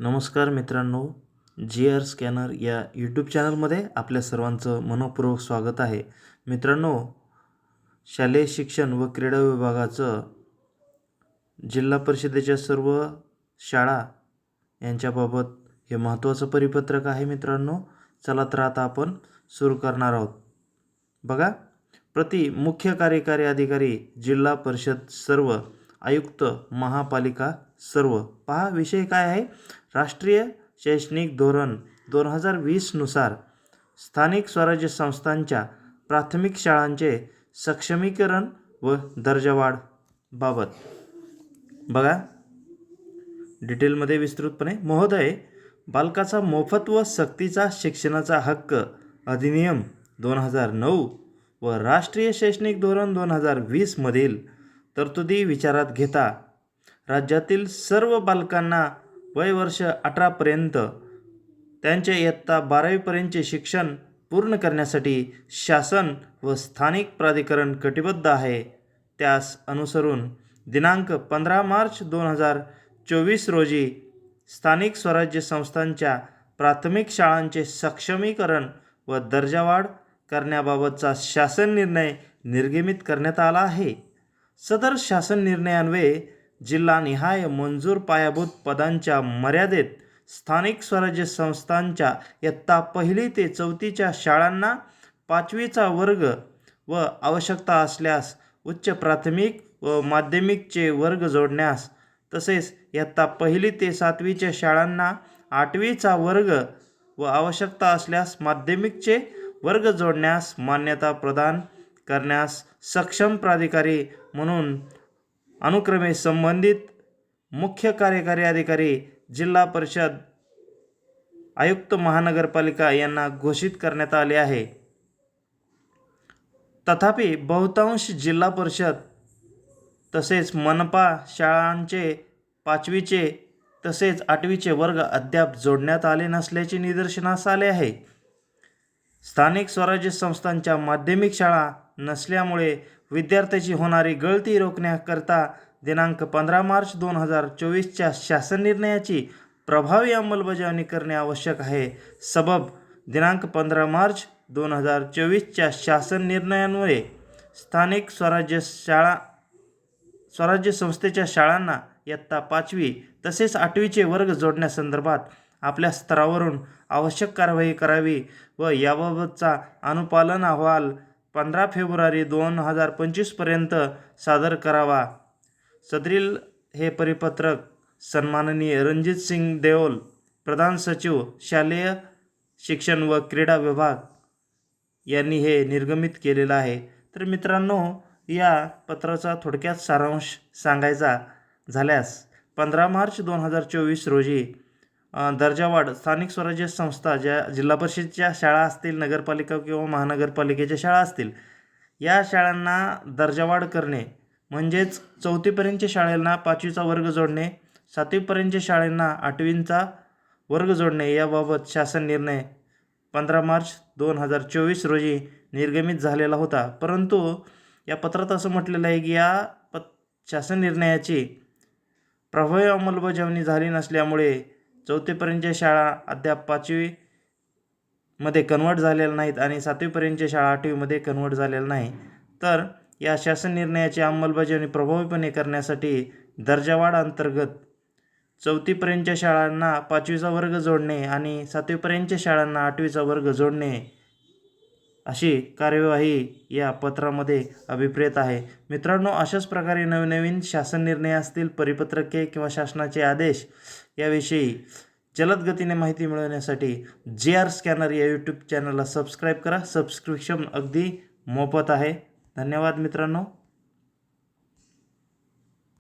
नमस्कार मित्रांनो G R scanner या यूट्यूब चॅनलमध्ये आपल्या सर्वांचं मनपूर्वक स्वागत आहे. मित्रांनो शालेय शिक्षण व क्रीडा विभागाचं जिल्हा परिषदेच्या सर्व शाळा यांच्याबाबत हे महत्त्वाचं परिपत्रक आहे मित्रांनो. चला तर आता आपण सुरू करणार आहोत. बघा प्रति मुख्य कार्यकारी अधिकारी जिल्हा परिषद सर्व आयुक्त महापालिका सर्व. पहा विषय काय आहे? राष्ट्रीय शैक्षणिक धोरण दोन हजार वीसनुसार स्थानिक स्वराज्य संस्थांच्या प्राथमिक शाळांचे सक्षमीकरण व दर्जावाढ बाबत. बघा. डिटेलमध्ये विस्तृतपणे. महोदय बालकाचा मोफत व सक्तीचा शिक्षणाचा हक्क अधिनियम दोन हजार नऊ व राष्ट्रीय शैक्षणिक धोरण दोन हजार वीसमधील तरतुदी विचारात घेता राज्यातील सर्व बालकांना वय वर्ष अठरापर्यंत. त्यांचे इयत्ता बारावीपर्यंतचे शिक्षण पूर्ण करण्यासाठी शासन व स्थानिक प्राधिकरण कटिबद्ध आहे. त्यास अनुसरून दिनांक पंधरा मार्च दोन हजार चोवीस रोजी स्थानिक स्वराज्य संस्थांच्या प्राथमिक शाळांचे सक्षमीकरण व दर्जावाढ करण्याबाबतचा शासन निर्णय निर्गमित करण्यात आला आहे. सदर शासन निर्णयान्वये जिल्हानिहाय मंजूर पायाभूत पदांच्या मर्यादेत स्थानिक स्वराज्य संस्थांच्या इयत्ता पहिली ते चौथीच्या शाळांना पाचवीचा वर्ग व आवश्यकता असल्यास उच्च प्राथमिक व माध्यमिकचे वर्ग जोडण्यास तसेच इयत्ता पहिली ते सातवीच्या शाळांना आठवीचा वर्ग व आवश्यकता असल्यास माध्यमिकचे वर्ग जोडण्यास मान्यता प्रदान करण्यास सक्षम प्राधिकारी म्हणून अनुक्रमे संबंधित मुख्य कार्यकारी अधिकारी जिल्हा परिषद आयुक्त महानगरपालिका यांना घोषित करण्यात आले आहे. तथापि बहुतांश जिल्हा परिषद तसेच मनपा शाळांचे पाचवीचे तसेच आठवीचे वर्ग अद्याप जोडण्यात आले नसल्याचे निदर्शनास आले आहे. स्थानिक स्वराज्य संस्थांच्या माध्यमिक शाळा नसल्यामुळे विद्यार्थ्याची होणारी गळती रोखण्याकरता दिनांक पंधरा मार्च दोन हजार चोवीसच्या शासन निर्णयाची प्रभावी अंमलबजावणी करणे आवश्यक आहे. सबब दिनांक पंधरा मार्च दोन हजार चोवीसच्या शासन निर्णयांमुळे स्थानिक स्वराज्य शाळा स्वराज्य संस्थेच्या शाळांना इयत्ता पाचवी तसेच आठवीचे वर्ग जोडण्यासंदर्भात आपल्या स्तरावरून आवश्यक कारवाई करावी व याबाबतचा अनुपालन अहवाल पंधरा फेब्रुवारी दोन हजार पंचवीसपर्यंत सादर करावा. सदरील हे परिपत्रक सन्माननीय रणजित सिंग देओल प्रधान सचिव शालेय शिक्षण व क्रीडा विभाग यांनी हे निर्गमित केलेलं आहे. तर मित्रांनो या पत्राचा थोडक्यात सारांश सांगायचा झाल्यास पंधरा मार्च दोन हजार चोवीस रोजी दर्जावाढ. स्थानिक स्वराज्य संस्था ज्या जिल्हा परिषदच्या शाळा असतील नगरपालिका किंवा महानगरपालिकेच्या शाळा असतील या शाळांना दर्जावाढ करणे म्हणजेच चौथीपर्यंतच्या शाळांना पाचवीचा वर्ग जोडणे सातवीपर्यंतच्या शाळांना आठवींचा वर्ग जोडणे याबाबत शासन निर्णय पंधरा मार्च दोन हजार चोवीस रोजी निर्गमित झालेला होता. परंतु या पत्रात असं म्हटलेलं आहे की या पत शासन निर्णयाची प्रभावी अंमलबजावणी झाली नसल्यामुळे चौथीपर्यंतच्या शाळा अद्याप पाचवी मध्ये कन्वर्ट झालेल्या नाहीत आणि सातवीपर्यंतच्या शाळा आठवीमध्ये कन्वर्ट झालेल्या नाही तर या शासन निर्णयाची अंमलबजावणी प्रभावीपणे करण्यासाठी दर्जावाढ अंतर्गत चौथीपर्यंतच्या शाळांना पाचवीचा वर्ग जोडणे आणि सातवीपर्यंतच्या शाळांना आठवीचा वर्ग जोडणे अशी कार्यवाही या पत्रामध्ये अभिप्रेत आहे. मित्रांनो अशाच प्रकारे नवनवीन शासन निर्णय असतील परिपत्रके किंवा शासनाचे आदेश याविषयी जलद गतीने माहिती मिळवण्यासाठी जे आर स्कॅनर या यूट्यूब चॅनलला सबस्क्राईब करा. सबस्क्रिप्शन अगदी मोफत आहे. धन्यवाद मित्रांनो.